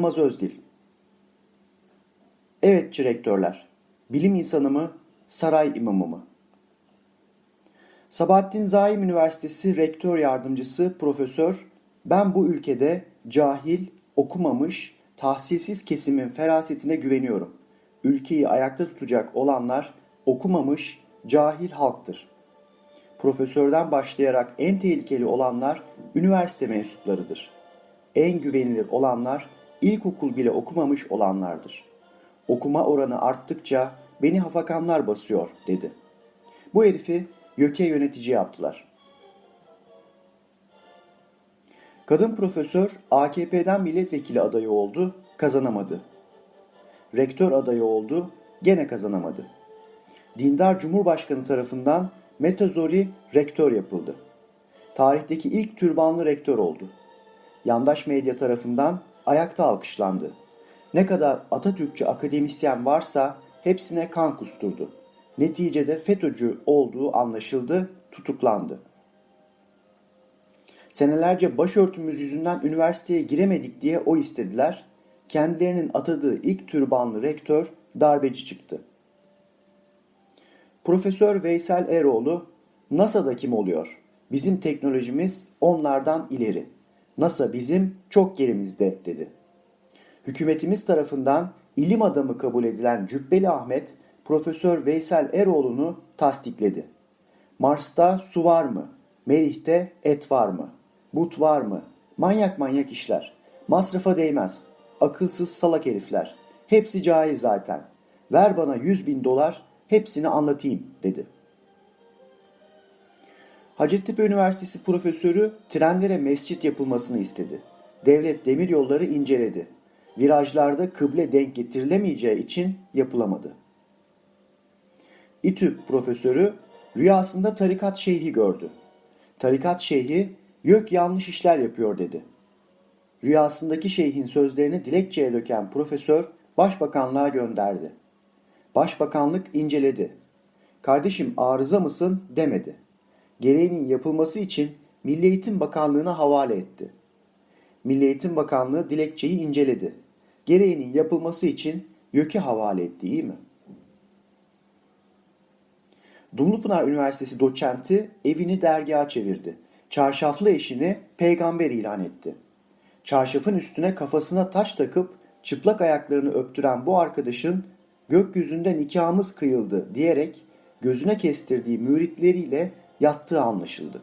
Yılmaz Özdil Evet rektörler, bilim insanı mı, saray imamı mı? Sabahattin Zaim Üniversitesi Rektör Yardımcısı Profesör, ben bu ülkede cahil, okumamış, tahsilsiz kesimin ferasetine güveniyorum. Ülkeyi ayakta tutacak olanlar okumamış, cahil halktır. Profesörden başlayarak en tehlikeli olanlar üniversite mensuplarıdır. En güvenilir olanlar ilkokul bile okumamış olanlardır. Okuma oranı arttıkça beni hafakanlar basıyor dedi. Bu herifi YÖK'e yönetici yaptılar. Kadın profesör AKP'den milletvekili adayı oldu, kazanamadı. Rektör adayı oldu, gene kazanamadı. Dindar Cumhurbaşkanı tarafından Metazori rektör yapıldı. Tarihteki ilk türbanlı rektör oldu. Yandaş medya tarafından ayakta alkışlandı. Ne kadar Atatürkçü akademisyen varsa hepsine kan kusturdu. Neticede FETÖ'cü olduğu anlaşıldı, tutuklandı. Senelerce başörtümüz yüzünden üniversiteye giremedik diye o istediler. Kendilerinin atadığı ilk türbanlı rektör darbeci çıktı. Profesör Veysel Eroğlu, NASA'da kim oluyor? Bizim teknolojimiz onlardan ileri. NASA bizim çok gerimizde dedi. Hükümetimiz tarafından ilim adamı kabul edilen Cübbeli Ahmet, Profesör Veysel Eroğlu'nu tasdikledi. Mars'ta su var mı? Merih'te et var mı? But var mı? Manyak manyak işler. Masrafa değmez. Akılsız salak herifler. Hepsi cahil zaten. Ver bana 100 bin dolar, hepsini anlatayım dedi. Hacettepe Üniversitesi profesörü trenlere mescit yapılmasını istedi. Devlet demiryolları inceledi. Virajlarda kıble denk getirilemeyeceği için yapılamadı. İTÜ profesörü rüyasında tarikat şeyhi gördü. Tarikat şeyhi YÖK yanlış işler yapıyor dedi. Rüyasındaki şeyhin sözlerini dilekçeye döken profesör başbakanlığa gönderdi. Başbakanlık inceledi. Kardeşim arıza mısın demedi. Gereğinin yapılması için Milli Eğitim Bakanlığı'na havale etti. Milli Eğitim Bakanlığı dilekçeyi inceledi. Gereğinin yapılması için YÖK'e havale etti iyi mi? Dumlupınar Üniversitesi doçenti evini dergaha çevirdi. Çarşaflı eşini peygamber ilan etti. Çarşafın üstüne kafasına taş takıp çıplak ayaklarını öptüren bu arkadaşın gökyüzünde nikahımız kıyıldı diyerek gözüne kestirdiği müritleriyle yattığı anlaşıldı.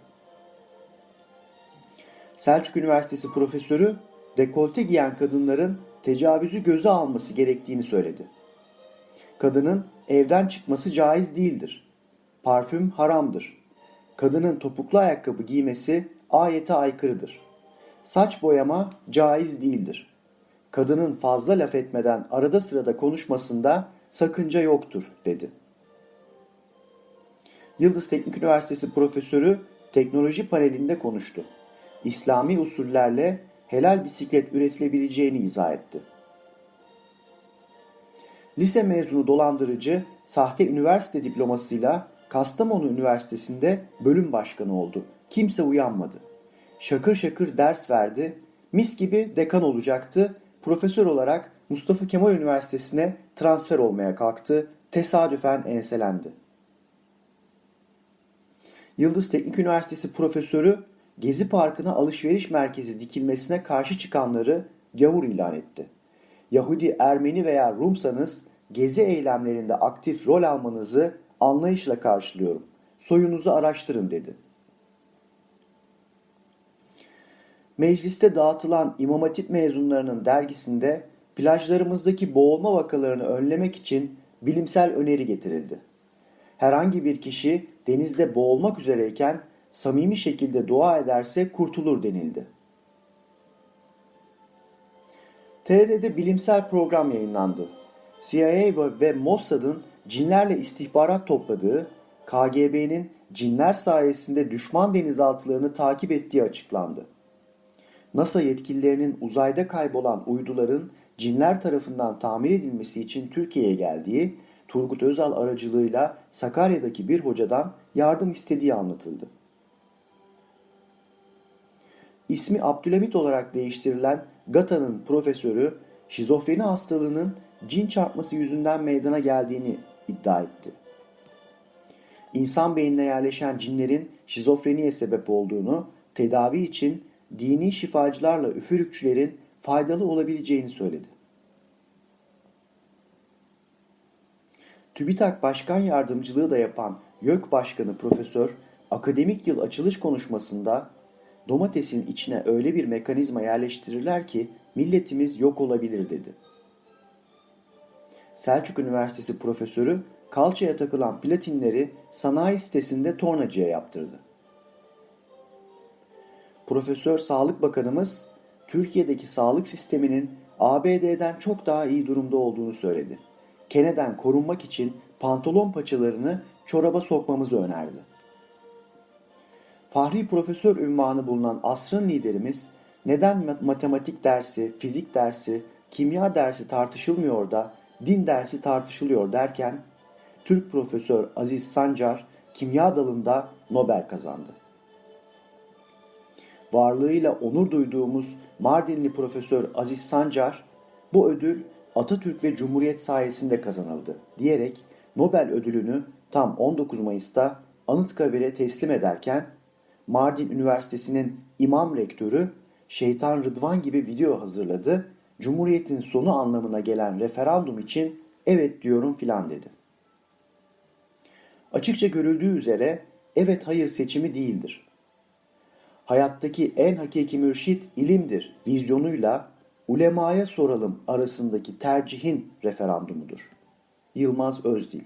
Selçuk Üniversitesi profesörü dekolte giyen kadınların tecavüzü göze alması gerektiğini söyledi. Kadının evden çıkması caiz değildir. Parfüm haramdır. Kadının topuklu ayakkabı giymesi ayete aykırıdır. Saç boyama caiz değildir. Kadının fazla laf etmeden arada sırada konuşmasında sakınca yoktur dedi. Yıldız Teknik Üniversitesi profesörü teknoloji panelinde konuştu. İslami usullerle helal bisiklet üretilebileceğini izah etti. Lise mezunu dolandırıcı sahte üniversite diplomasıyla Kastamonu Üniversitesi'nde bölüm başkanı oldu. Kimse uyanmadı. Şakır şakır ders verdi. Mis gibi dekan olacaktı. Profesör olarak Mustafa Kemal Üniversitesi'ne transfer olmaya kalktı. Tesadüfen enselendi. Yıldız Teknik Üniversitesi profesörü Gezi Parkı'na alışveriş merkezi dikilmesine karşı çıkanları gavur ilan etti. Yahudi, Ermeni veya Rumsanız gezi eylemlerinde aktif rol almanızı anlayışla karşılıyorum. Soyunuzu araştırın dedi. Mecliste dağıtılan İmam Hatip mezunlarının dergisinde plajlarımızdaki boğulma vakalarını önlemek için bilimsel öneri getirildi. Herhangi bir kişi denizde boğulmak üzereyken samimi şekilde dua ederse kurtulur denildi. TRT'de bilimsel program yayınlandı. CIA ve Mossad'ın cinlerle istihbarat topladığı, KGB'nin cinler sayesinde düşman denizaltılarını takip ettiği açıklandı. NASA yetkililerinin uzayda kaybolan uyduların cinler tarafından tamir edilmesi için Türkiye'ye geldiği, Turgut Özal aracılığıyla Sakarya'daki bir hocadan yardım istediği anlatıldı. ismi Abdülhamit olarak değiştirilen GATA'nın profesörü şizofreni hastalığının cin çarpması yüzünden meydana geldiğini iddia etti. İnsan beynine yerleşen cinlerin şizofreniye sebep olduğunu, tedavi için dini şifacılarla üfürükçülerin faydalı olabileceğini söyledi. TÜBİTAK Başkan Yardımcılığı da yapan YÖK Başkanı Profesör, akademik yıl açılış konuşmasında domatesin içine öyle bir mekanizma yerleştirirler ki milletimiz yok olabilir dedi. Selçuk Üniversitesi profesörü kalçaya takılan platinleri sanayi sitesinde tornacıya yaptırdı. Profesör Sağlık Bakanımız Türkiye'deki sağlık sisteminin ABD'den çok daha iyi durumda olduğunu söyledi. Keneden korunmak için pantolon paçalarını çoraba sokmamızı önerdi. Fahri profesör ünvanı bulunan asrın liderimiz neden matematik dersi, fizik dersi, kimya dersi tartışılmıyor da din dersi tartışılıyor derken Türk profesör Aziz Sancar kimya dalında Nobel kazandı. Varlığıyla onur duyduğumuz Mardinli Profesör Aziz Sancar bu ödül Atatürk ve Cumhuriyet sayesinde kazanıldı diyerek Nobel ödülünü tam 19 Mayıs'ta Anıtkabir'e teslim ederken Mardin Üniversitesi'nin imam rektörü Şeytan Rıdvan gibi video hazırladı. Cumhuriyetin sonu anlamına gelen referandum için evet diyorum filan dedi. Açıkça görüldüğü üzere evet hayır seçimi değildir. Hayattaki en hakiki mürşit ilimdir vizyonuyla ulemaya soralım arasındaki tercihin referandumudur. Yılmaz Özdil